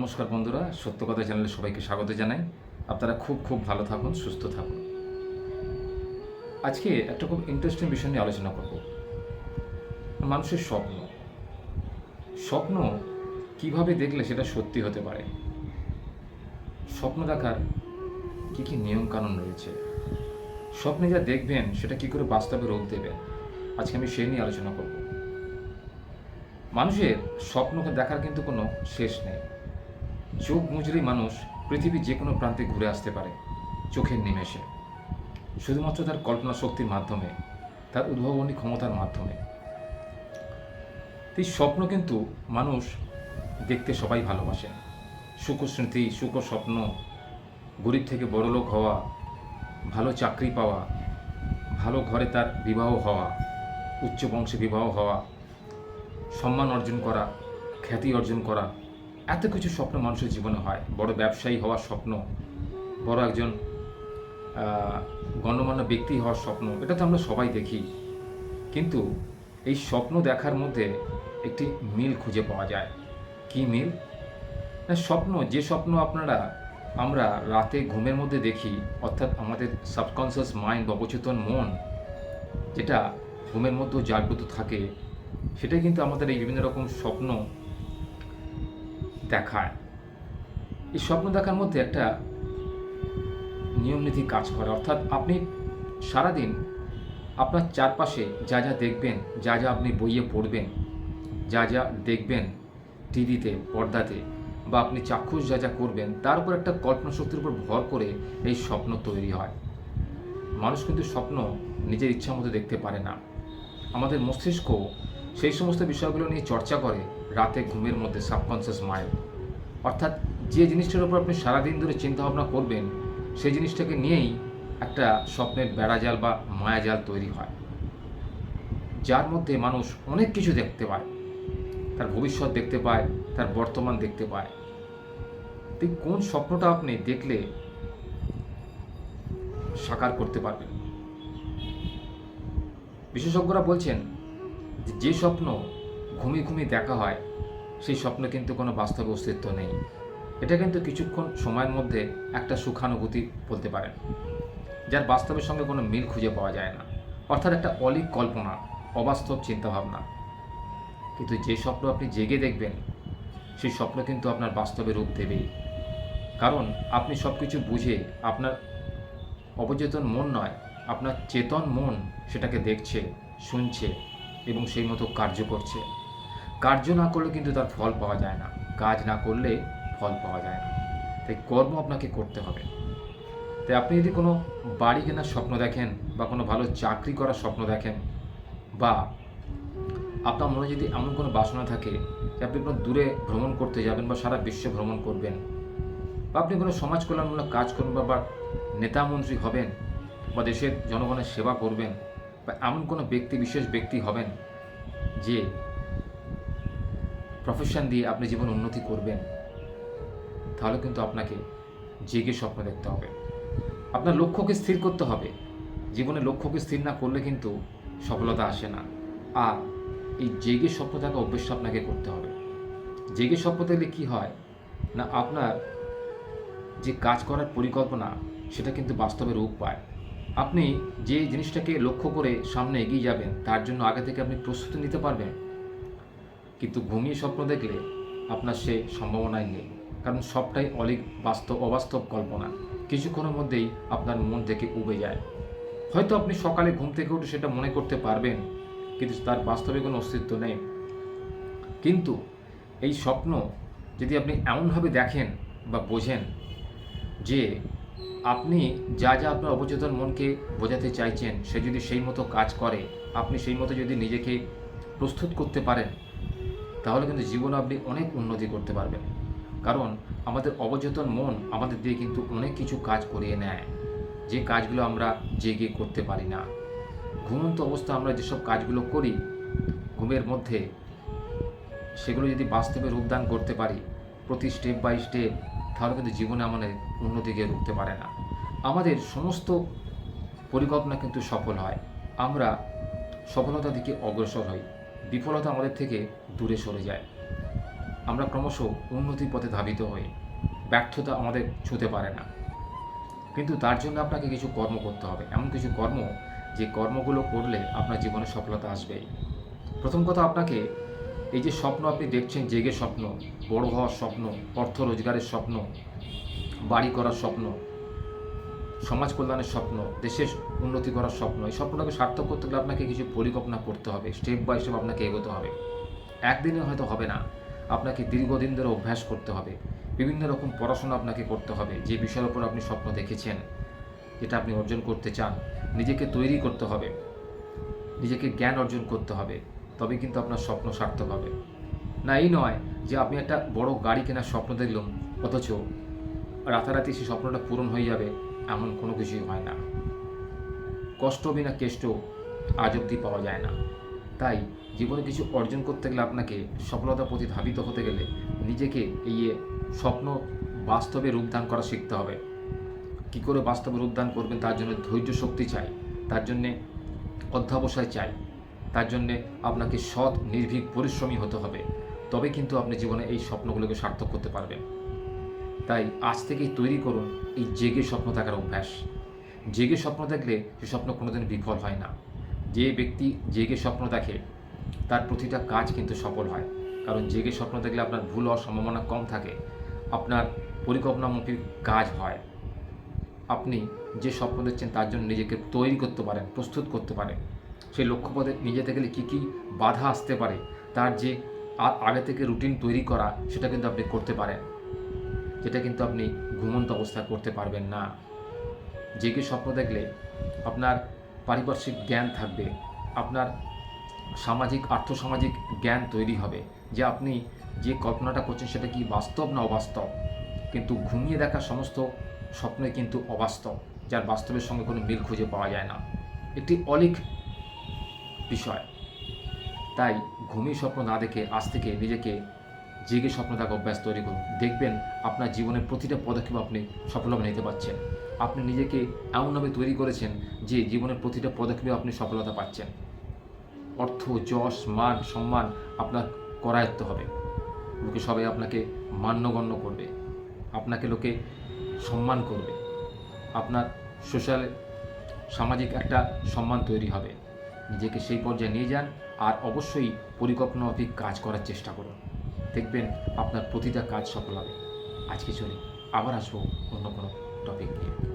নমস্কার বন্ধুরা, সত্য কথা চ্যানেলে সবাইকে স্বাগত জানাই। আপনারা খুব খুব ভালো থাকুন, সুস্থ থাকুন। আজকে একটা খুব ইন্টারেস্টিং বিষয় নিয়ে আলোচনা করব। মানুষের স্বপ্ন। স্বপ্ন কীভাবে দেখলে সেটা সত্যি হতে পারে? স্বপ্ন দেখার কী কী নিয়মকানুন রয়েছে? স্বপ্নে যা দেখবেন, সেটা কি করে বাস্তবে রূপ দেবেন আজকে আমি সেই নিয়ে আলোচনা করব। মানুষের স্বপ্নকে দেখার কিন্তু কোনো শেষ নেই। চোখ মুজলেই মানুষ পৃথিবীর যে কোনো প্রান্তে ঘুরে আসতে পারে, চোখের নিমেষে। শুধুমাত্র তার কল্পনা শক্তির মাধ্যমে, তার উদ্ভাবনী ক্ষমতার মাধ্যমে। এই স্বপ্ন কিন্তু মানুষ দেখতে সবাই ভালোবাসেন সুখ স্মৃতি সুখ স্বপ্ন গরিব থেকে বড়লোক হওয়া, ভালো চাকরি পাওয়া, ভালো ঘরে তার বিবাহ হওয়া, উচ্চ বংশে বিবাহ হওয়া, সম্মান অর্জন করা, খ্যাতি অর্জন করা এত কিছু স্বপ্ন মানুষের জীবনে হয়। বড় ব্যবসায়ী হওয়ার স্বপ্ন, বড় একজন গণ্যমান্য ব্যক্তি হওয়ার স্বপ্ন, এটা তো আমরা সবাই দেখি। কিন্তু এই স্বপ্ন দেখার মধ্যে একটি মিল খুঁজে পাওয়া যায়। কি মিল? না, স্বপ্ন, যে স্বপ্ন আপনারা, আমরা রাতে ঘুমের মধ্যে দেখি, অর্থাৎ আমাদের সাবকনসিয়াস মাইন্ড অবচেতন মন, যেটা ঘুমের মধ্যেও জাগ্রত থাকে, সেটাই কিন্তু আমাদের এই বিভিন্ন রকম স্বপ্ন দেখায়। এই স্বপ্ন দেখার মধ্যে একটা নিয়ম নীতি কাজ করে। অর্থাৎ আপনি সারাদিন আপনার চারপাশে যা যা দেখবেন, যা যা আপনি বইয়ে পড়বেন, যা যা দেখবেন টিভিতে, পর্দাতে, বা আপনি চাক্ষুষ যা যা করবেন, তার উপর একটা কল্পনা শক্তির উপর ভর করে এই স্বপ্ন তৈরি হয়। মানুষ কিন্তু স্বপ্ন নিজের ইচ্ছা মতো দেখতে পারে না। আমাদের মস্তিষ্ক সেই সমস্ত বিষয়গুলো নিয়ে চর্চা করে রাতে ঘুমের মধ্যে সাবকনসিয়াস মাইন্ড অর্থাৎ যে জিনিসটার উপর আপনি সারাদিন ধরে চিন্তা ভাবনা করবেন সেই জিনিসটাকে নিয়েই একটা স্বপ্নের বেড়াজাল বা মায়াজাল তৈরি হয়। যার মধ্যে মানুষ অনেক কিছু দেখতে পায়। তার ভবিষ্যৎ দেখতে পায়, তার বর্তমান দেখতে পায়। এই কোন স্বপ্নটা আপনি দেখলে সাকার করতে পারবেন? বিশেষজ্ঞরা বলছেন যে স্বপ্ন ঘুমিয়ে ঘুমিয়ে দেখা হয়, সেই স্বপ্ন কিন্তু কোনো বাস্তব অস্তিত্ব নেই। এটা কিন্তু কিছুক্ষণ সময়ের মধ্যে একটা সুখানুভূতি বলতে পারেন, যার বাস্তবের সঙ্গে কোনো মিল খুঁজে পাওয়া যায় না। অর্থাৎ একটা অলিক কল্পনা, অবাস্তব চিন্তাভাবনা। কিন্তু যে স্বপ্ন আপনি জেগে দেখবেন, সেই স্বপ্ন কিন্তু আপনার বাস্তবে রূপ দেবেই। কারণ আপনি সব কিছু বুঝে আপনার অবচেতন মন নয়, আপনার চেতন মন সেটাকে দেখছে, শুনছে এবং সেই মতো কার্য করছে। কার্য না করলে কিন্তু তার ফল পাওয়া যায় না। কাজ না করলে ফল পাওয়া যায় না। তাই কর্ম আপনাকে করতে হবে। তাই আপনি যদি কোনো বাড়ি কেনার স্বপ্ন দেখেন বা কোনো ভালো চাকরি করার স্বপ্ন দেখেন বা আপনার মনে যদি এমন কোনো বাসনা থাকে যে আপনি কোনো দূরে ভ্রমণ করতে যাবেন বা সারা বিশ্ব ভ্রমণ করবেন বা আপনি কোনো সমাজ কল্যাণমূলক কাজ করবেন বা নেতা মন্ত্রী হবেন বা দেশের জনগণের সেবা করবেন বা এমন কোনো ব্যক্তি, বিশেষ ব্যক্তি হবেন যে প্রফেশন দিয়ে আপনি জীবন উন্নতি করবেন, তাহলে কিন্তু আপনাকে জেগে স্বপ্ন দেখতে হবে। আপনার লক্ষ্যকে স্থির করতে হবে। জীবনে লক্ষ্যকে স্থির না করলে কিন্তু সফলতা আসে না। আর এই জেগে স্বপ্ন থাকা অভ্যেস আপনাকে করতে হবে। জেগে স্বপ্ন দেখলে কী হয়? না, আপনার যে কাজ করার পরিকল্পনা, সেটা কিন্তু বাস্তবে রূপ পায়। আপনি যে জিনিসটাকে লক্ষ্য করে সামনে এগিয়ে যাবেন, তার জন্য আগে থেকে আপনি প্রস্তুতি নিতে পারবেন। কিন্তু ঘুমিয়ে স্বপ্ন দেখলে আপনার সে সম্ভাবনাই নেই। কারণ সবটাই অলিক বাস্তব, অবাস্তব কল্পনা। কিছুক্ষণের মধ্যেই আপনার মন থেকে উবে যায়। হয়তো আপনি সকালে ঘুম থেকে উঠে সেটা মনে করতে পারবেন, কিন্তু তার বাস্তবে কোনো অস্তিত্ব নেই। কিন্তু এই স্বপ্ন যদি আপনি এমনভাবে দেখেন বা বোঝেন যে আপনি যা যা আপনার অবচেতন মনকে বোঝাতে চাইছেন, সে যদি সেই মতো কাজ করে, আপনি সেই মতো যদি নিজেকে প্রস্তুত করতে পারেন তাহলে কিন্তু জীবনে আপনি অনেক উন্নতি করতে পারবেন। কারণ আমাদের অবচেতন মন আমাদের দিয়ে কিন্তু অনেক কিছু কাজ করিয়ে নেয়। যে কাজগুলো আমরা জেগে করতে পারি না। ঘুমন্ত অবস্থা আমরা যেসব কাজগুলো করি, ঘুমের মধ্যে সেগুলো যদি বাস্তবে রূপদান করতে পারি, প্রতি স্টেপ বাই স্টেপ তাহলে কিন্তু জীবনে আমাদের উন্নতিকে রুখতে পারে না। আমাদের সমস্ত পরিকল্পনা কিন্তু সফল হয়। আমরা সফলতার দিকে অগ্রসর হই। বিফলতা আমাদের থেকে দূরে সরে যায়। আমরা ক্রমশ উন্নতির পথে ধাবিত হই। ব্যর্থতা আমাদের ছুঁতে পারে না। কিন্তু তার জন্য আপনাকে কিছু কর্ম করতে হবে। এমন কিছু কর্ম, যে কর্মগুলো করলে আপনার জীবনে সফলতা আসবেই। প্রথম কথা আপনাকে, এই যে স্বপ্ন আপনি দেখছেন, জেগে স্বপ্ন, বড় হওয়ার স্বপ্ন, অর্থ রোজগারের স্বপ্ন, বাড়ি করার স্বপ্ন সমাজ কল্যাণের স্বপ্ন, দেশের উন্নতি করার স্বপ্ন, এই স্বপ্নটাকে সার্থক করতে গেলে আপনাকে কিছু পরিকল্পনা করতে হবে স্টেপ বাই স্টেপ আপনাকে এগোতে হবে। একদিনে হয়তো হবে না, আপনাকে দীর্ঘদিন ধরে অভ্যাস করতে হবে, বিভিন্ন রকম পড়াশোনা আপনাকে করতে হবে, যে বিষয়ের উপর আপনি স্বপ্ন দেখেছেন, যেটা আপনি অর্জন করতে চান, নিজেকে তৈরি করতে হবে, নিজেকে জ্ঞান অর্জন করতে হবে তবে কিন্তু আপনার স্বপ্ন সার্থক হবে। না, এই নয় যে আপনি একটা বড় গাড়ি কেনার স্বপ্ন দেখলাম অথচ রাতারাতি সেই স্বপ্নটা পূরণ হয়ে যাবে এমন কোনো কিছুই হয় না। কষ্ট বিনা কেষ্ট আজ অব্দি পাওয়া যায় না। তাই জীবনে কিছু অর্জন করতে গেলে আপনাকে সফলতার প্রতি ধাবিত হতে গেলে নিজেকে এই স্বপ্ন বাস্তবে রূপদান করা শিখতে হবে। কী করে বাস্তবে রূপদান করবেন তার জন্য ধৈর্য শক্তি চাই, তার জন্যে অধ্যাবসায় চাই, তার জন্যে আপনাকে সৎ, নির্ভীক, পরিশ্রমী হতে হবে। তবে কিন্তু আপনি জীবনে এই স্বপ্নগুলোকে সার্থক করতে পারবেন। তাই আজ থেকেই তৈরি করুন এই জেগে স্বপ্ন থাকার অভ্যাস। জেগে স্বপ্ন দেখলে সে স্বপ্ন কোনোদিন বিফল হয় না। যে ব্যক্তি জেগে স্বপ্ন দেখে, তার প্রতিটা কাজ কিন্তু সফল হয়। কারণ জেগে স্বপ্ন দেখলে আপনার ভুল হওয়ার সম্ভাবনা কম থাকে। আপনার পরিকল্পনামুখী কাজ হয়। আপনি যে স্বপ্ন দেখছেন, তার জন্য নিজেকে তৈরি করতে পারেন, প্রস্তুত করতে পারেন। সেই লক্ষ্যপথে নিয়ে যেতে গেলে কী কী বাধা আসতে পারে, তার যে আগে থেকে রুটিন তৈরি করা, সেটা কিন্তু আপনি করতে পারেন। যেটা কিন্তু আপনি ঘুমন্ত অবস্থায় করতে পারবেন না। যে জেগে স্বপ্ন দেখলে আপনার পারিপার্শ্বিক জ্ঞান থাকবে, আপনার সামাজিক, আর্থসামাজিক জ্ঞান তৈরি হবে যে আপনি যে কল্পনাটা করছেন সেটা কি বাস্তব না অবাস্তব? কিন্তু ঘুমিয়ে দেখা সমস্ত স্বপ্নই কিন্তু অবাস্তব, যার বাস্তবের সঙ্গে কোনো মিল খুঁজে পাওয়া যায় না। একটি অলিক বিষয়। তাই ঘুমিয়ে স্বপ্ন না দেখে আজ থেকে নিজেকে জেগে স্বপ্ন দেখা অভ্যাস তৈরি করুন। দেখবেন আপনার জীবনের প্রতিটা পদক্ষেপ আপনি সফলভাবে নিতে পারছেন। আপনি নিজেকে এমনভাবে তৈরি করেছেন যে জীবনের প্রতিটা পদক্ষেপে আপনি সফলতা পাচ্ছেন। অর্থ, যশ, মান, সম্মান আপনার করায়ত্ত হবে। লোকে সবাই আপনাকে মান্যগণ্য করবে। আপনাকে লোকে সম্মান করবে। আপনার সোশ্যাল, সামাজিক একটা সম্মান তৈরি হবে। নিজেকে সেই পর্যায়ে নিয়ে যান আর অবশ্যই পরিকল্পনা মাফিক কাজ করার চেষ্টা করুন। দেখবেন আপনার প্রতিটা কাজ সফল হবে। আজকে চলি আবার আসব অন্য কোনো টপিক নিয়ে।